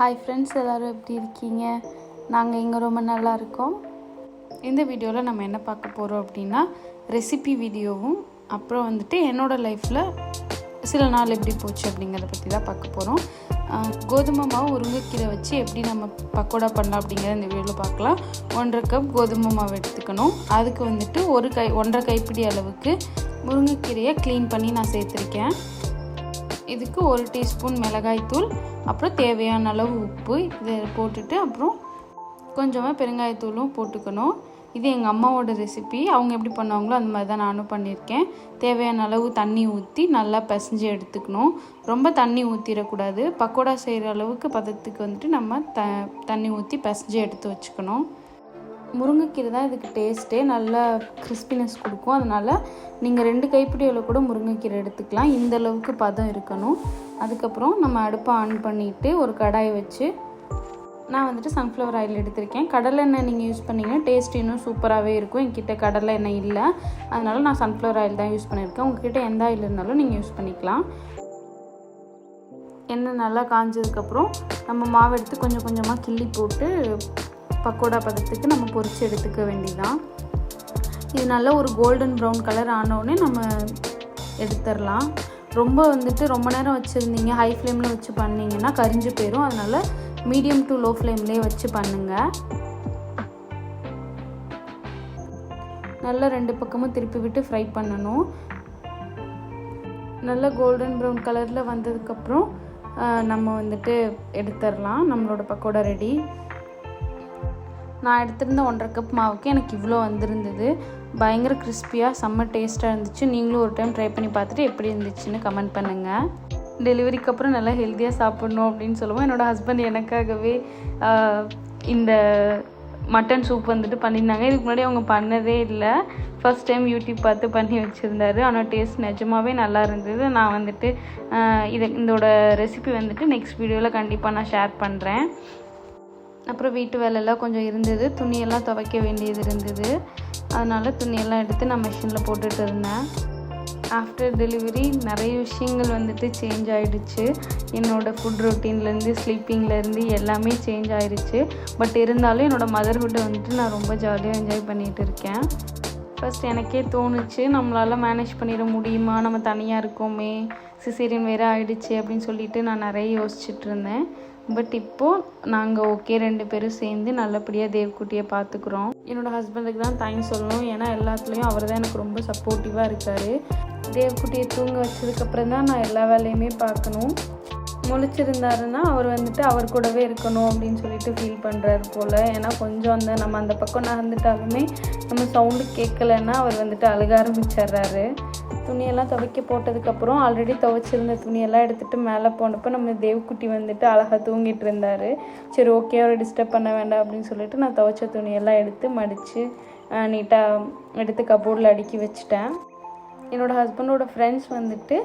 Hi friends எல்லோரும் எப்படி இருக்கீங்க? நாங்கள் இங்கே ரொம்ப நல்லா இருக்கோம். இந்த வீடியோவில் நம்ம என்ன பார்க்க போகிறோம் அப்படின்னா ரெசிபி வீடியோவும் அப்புறம் வந்துட்டு என்னோடய லைஃப்பில் சில நாள் எப்படி போச்சு அப்படிங்கிறத பற்றி தான் பார்க்க போகிறோம் கோதுமை மாவு உருங்கைக்கீரை வச்சு எப்படி நம்ம பக்கோடா பண்ணலாம் அப்படிங்கிறத இந்த வீடியோவில் பார்க்கலாம். ஒன்றரை கப் கோதுமை மாவு எடுத்துக்கணும். அதுக்கு வந்துட்டு ஒரு கை ஒன்றரை கைப்பிடி அளவுக்கு முருங்கைக்கீரையை க்ளீன் பண்ணி நான் சேர்த்துருக்கேன். இதுக்கு ஒரு டீஸ்பூன் மிளகாய்த்தூள் அப்புறம் தேவையான அளவு உப்பு இதை போட்டுட்டு அப்புறம் கொஞ்சமாக பெருங்காயத்தூளும் போட்டுக்கணும். இது எங்கள் அம்மாவோட ரெசிபி அவங்க எப்படி பண்ணுவாங்களோ அந்த மாதிரி தான் நானும் பண்ணியிருக்கேன். தேவையான அளவு தண்ணி ஊற்றி நல்லா பிசைஞ்சு எடுத்துக்கணும். ரொம்ப தண்ணி ஊற்றிடக்கூடாது பக்கோடா செய்கிற அளவுக்கு பதத்துக்கு வந்துட்டு நம்ம த தண்ணி ஊற்றி பிசைஞ்சு எடுத்து வச்சுக்கணும். முருங்கைக்கீரை தான் இதுக்கு டேஸ்ட்டே நல்லா கிறிஸ்பினஸ் கொடுக்கும். அதனால் நீங்கள் ரெண்டு கைப்பிடி அளவு கூட முருங்கைக்கீரை எடுத்துக்கலாம். இந்த அளவுக்கு பதம் இருக்கணும். அதுக்கப்புறம் நம்ம அடுப்பை ஆன் பண்ணிவிட்டு ஒரு கடாயை வச்சு நான் வந்துட்டு சன்ஃப்ளவர் ஆயில் எடுத்திருக்கேன். கடலை எண்ணெய் நீங்கள் யூஸ் பண்ணிங்கன்னா டேஸ்ட் இன்னும் சூப்பராகவே இருக்கும். என்கிட்ட கடலை எண்ணெய் இல்லை. அதனால் நான் சன்ஃப்ளவர் ஆயில் தான் யூஸ் பண்ணியிருக்கேன் உங்ககிட்ட எந்த ஆயில் இருந்தாலும் நீங்கள் யூஸ் பண்ணிக்கலாம். எண்ணெய் நல்லா காஞ்சதுக்கப்புறம் நம்ம மாவு எடுத்து கொஞ்சம் கொஞ்சமாக கிள்ளி போட்டு பக்கோடா பதத்துக்கு நம்ம பொரித்து எடுத்துக்க வேண்டிதான் இது நல்லா ஒரு கோல்டன் ப்ரௌன் கலர் ஆனோடனே நம்ம எடுத்துடலாம். ரொம்ப வந்துட்டு ரொம்ப நேரம் வச்சுருந்தீங்க ஹை ஃப்ளேமில் வச்சு பண்ணிங்கன்னா கரிஞ்சு போயிடும் அதனால் மீடியம் டு லோ ஃப்ளேம்லேயே வச்சு பண்ணுங்கள் நல்லா ரெண்டு பக்கமும் திருப்பி விட்டு ஃப்ரை பண்ணணும். நல்ல கோல்டன் ப்ரௌன் கலரில் வந்ததுக்கப்புறம் நம்ம வந்துட்டு எடுத்துடலாம். நம்மளோட பக்கோடா ரெடி நான் எடுத்திருந்த ஒன்றரை கப் மாவுக்கு எனக்கு இவ்வளோ வந்திருந்தது. பயங்கர கிறிஸ்பியாக செம்ம டேஸ்ட்டாக இருந்துச்சு. நீங்களும் ஒரு டைம் ட்ரை பண்ணி பார்த்துட்டு எப்படி இருந்துச்சுன்னு கமெண்ட் பண்ணுங்கள் டெலிவரிக்கு அப்புறம் நல்லா ஹெல்த்தியாக சாப்பிட்ணும் அப்படின்னு சொல்லுவோம். என்னோடய ஹஸ்பண்ட் எனக்காகவே இந்த மட்டன் சூப் வந்துட்டு பண்ணியிருந்தாங்க. இதுக்கு முன்னாடி அவங்க பண்ணதே இல்லை. ஃபஸ்ட் டைம் யூடியூப் பார்த்து பண்ணி வச்சுருந்தாரு. ஆனால் டேஸ்ட் நிஜமாகவே நல்லா இருந்தது. நான் வந்துட்டு இதை இதோட ரெசிபி வந்துட்டு நெக்ஸ்ட் வீடியோவில் கண்டிப்பாக நான் ஷேர் பண்ணுறேன் அப்புறம் வீட்டு வேலையெல்லாம் கொஞ்சம் இருந்தது. துணியெல்லாம் துவைக்க வேண்டியது இருந்தது. அதனால் துணியெல்லாம் எடுத்து நான் மிஷினில் போட்டுட்டு இருந்தேன். ஆஃப்டர் டெலிவரி நிறைய விஷயங்கள் வந்துட்டு சேஞ்ச் ஆகிடுச்சு என்னோடய ஃபுட் ரொட்டீன்லேருந்து ஸ்லீப்பிங்லேருந்து எல்லாமே சேஞ்ச் ஆகிடுச்சு பட் இருந்தாலும் என்னோடய மதர்ஹுட்டை வந்துட்டு நான் ரொம்ப ஜாலியாக என்ஜாய் பண்ணிகிட்டு இருக்கேன். ஃபஸ்ட் எனக்கே தோணுச்சு நம்மளால் மேனேஜ் பண்ணிட முடியுமா? நம்ம தனியாக இருக்கோமே சிசேரியன் வேறு ஆகிடுச்சு அப்படின்னு சொல்லிட்டு நான் நிறைய யோசிச்சுட்டு இருந்தேன். பட் இப்போது நாங்கள் ஓகே ரெண்டு பேரும் சேர்ந்து நல்லபடியாக தேவ்குட்டியை பார்த்துக்குறோம். என்னோடய ஹஸ்பண்டுக்கு தான் தேங்க்ஸ் சொல்லணும். ஏன்னா எல்லாத்துலேயும் அவர் தான் எனக்கு ரொம்ப சப்போர்ட்டிவாக இருக்கார். தேவ்குட்டியை தூங்க வச்சதுக்கப்புறம் தான் நான் எல்லா வேலையுமே பார்க்கணும். முழிச்சிருந்தாருன்னா அவர் வந்துட்டு அவர் கூடவே இருக்கணும் அப்படின்னு சொல்லிட்டு ஃபீல் பண்ணுறாரு போல். ஏன்னா கொஞ்சம் அந்த நம்ம அந்த பக்கம் நடந்துட்டாலுமே நம்ம சவுண்டு கேட்கலன்னா அவர் வந்துட்டு அழுக ஆரம்பிச்சிடுறாரு. துணியெல்லாம் துவைக்க போட்டதுக்கப்புறம் ஆல்ரெடி துவைச்சிருந்த துணியெல்லாம் எடுத்துகிட்டு மேலே போனப்போ நம்ம தேவ்குட்டி வந்துட்டு அழகாக தூங்கிட்டு இருந்தார். சரி ஓகே அவரை டிஸ்டர்ப் பண்ண வேண்டாம் அப்படின்னு சொல்லிட்டு நான் துவைச்ச துணியெல்லாம் எடுத்து மடித்து நீட்டாக எடுத்து கபோர்டில் அடுக்கி வச்சுட்டேன். என்னோடய ஹஸ்பண்டோட ஃப்ரெண்ட்ஸ் வந்துட்டு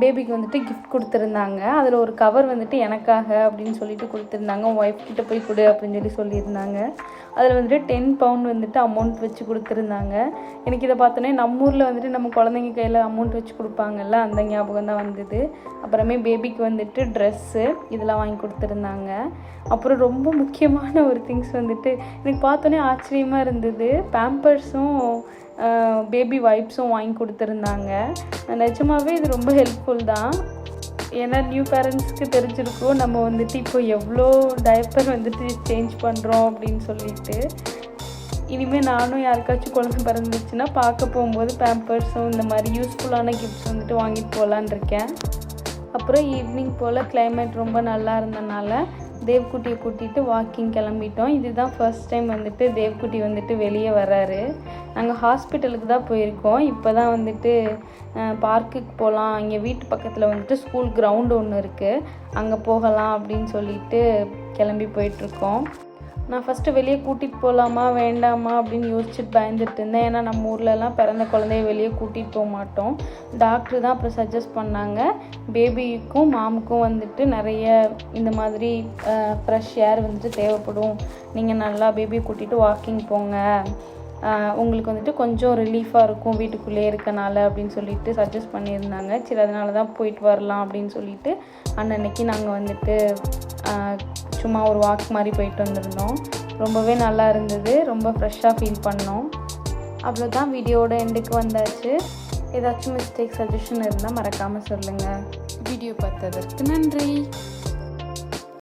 பேபிக்கு வந்துட்டு கிஃப்ட் கொடுத்துருந்தாங்க. அதில் ஒரு கவர் வந்துட்டு எனக்காக அப்படின்னு சொல்லிட்டு கொடுத்துருந்தாங்க. ஒய்ஃப் கிட்ட போய் கொடு அப்படின்னு சொல்லி சொல்லியிருந்தாங்க. அதில் வந்துட்டு டென் பவுண்ட் வந்துட்டு அமௌண்ட் வச்சு கொடுத்துருந்தாங்க. எனக்கு இதை பார்த்தோன்னே நம்ம ஊரில் வந்துட்டு நம்ம குழந்தைங்க கையில் அமௌண்ட் வச்சு கொடுப்பாங்கல்ல அந்த ஞாபகம் தான் வந்தது. அப்புறமே பேபிக்கு வந்துட்டு ட்ரெஸ்ஸு இதெல்லாம் வாங்கி கொடுத்துருந்தாங்க. அப்புறம் ரொம்ப முக்கியமான ஒரு திங்ஸ் வந்துட்டு எனக்கு பார்த்தோன்னே ஆச்சரியமாக இருந்தது. பேம்பர்ஸும் பேபி வைப்ஸும் வாங்கி கொடுத்துருந்தாங்க. நிஜமாகவே இது ரொம்ப ஹெல்ப்ஃபுல் தான். ஏன்னா நியூ பேரண்ட்ஸ்க்கு தெரிஞ்சிருக்கோம் நம்ம வந்துட்டு இப்போ எவ்வளோ டயப்பர் வந்துட்டு சேஞ்ச் பண்ணுறோம் அப்படின்னு சொல்லிட்டு. இனிமேல் நானும் யாருக்காச்சும் குழந்தை பிறந்துச்சுன்னா பார்க்க போகும்போது பேம்பர்ஸும் இந்த மாதிரி யூஸ்ஃபுல்லான கிஃப்ட்ஸ் வந்துட்டு வாங்கிட்டு போகலான் இருக்கேன். அப்புறம் ஈவினிங் போல் கிளைமேட் ரொம்ப நல்லா இருந்தனால தேவ்குட்டியை கூட்டிகிட்டு வாக்கிங் கிளம்பிட்டோம். இதுதான் ஃபர்ஸ்ட் டைம் வந்துட்டு தேவ்குட்டி வந்துட்டு வெளியே வராரு நாங்கள் ஹாஸ்பிட்டலுக்கு தான் போயிருக்கோம். இப்போ தான் வந்துட்டு பார்க்குக்கு போகலாம் இங்கே வீட்டு பக்கத்தில் வந்துட்டு ஸ்கூல் கிரவுண்டு ஒன்று இருக்குது அங்கே போகலாம் அப்படின்னு சொல்லிட்டு கிளம்பி போயிட்டுருக்கோம் நான் ஃபஸ்ட்டு வெளியே கூட்டிகிட்டு போகலாமா வேண்டாமா அப்படின்னு யோசிச்சுட்டு பயந்துட்டு இருந்தேன். ஏன்னா நம்ம ஊர்லலாம் பிறந்த குழந்தைய வெளியே கூட்டிகிட்டு போக மாட்டோம். டாக்டர் தான் அப்புறம் சஜஸ்ட் பண்ணாங்க. பேபிக்கும் மாமுக்கும் வந்துட்டு நிறைய இந்த மாதிரி ஃப்ரெஷ் ஏர் வந்துட்டு தேவைப்படும். நீங்கள் நல்லா பேபியை கூட்டிகிட்டு வாக்கிங் போங்க. உங்களுக்கு வந்துட்டு கொஞ்சம் ரிலீஃபாக இருக்கும் வீட்டுக்குள்ளேயே இருக்கனால அப்படின்னு சொல்லிட்டு சஜஸ்ட் பண்ணியிருந்தாங்க. சரி அதனால தான் போயிட்டு வரலாம் அப்படின்னு சொல்லிட்டு அன்னன்னைக்கு நாங்கள் வந்துட்டு சும்மா ஒரு வாக் மாதிரி போயிட்டு வந்திருந்தோம். ரொம்பவே நல்லா இருந்தது. ரொம்ப ஃப்ரெஷ்ஷாக ஃபீல் பண்ணோம். அவ்வளோதான் வீடியோட எண்டுக்கு வந்தாச்சு. ஏதாச்சும் மிஸ்டேக் சஜஷன் இருந்தால் மறக்காமல் சொல்லுங்கள் வீடியோ பார்த்ததற்கு நன்றி.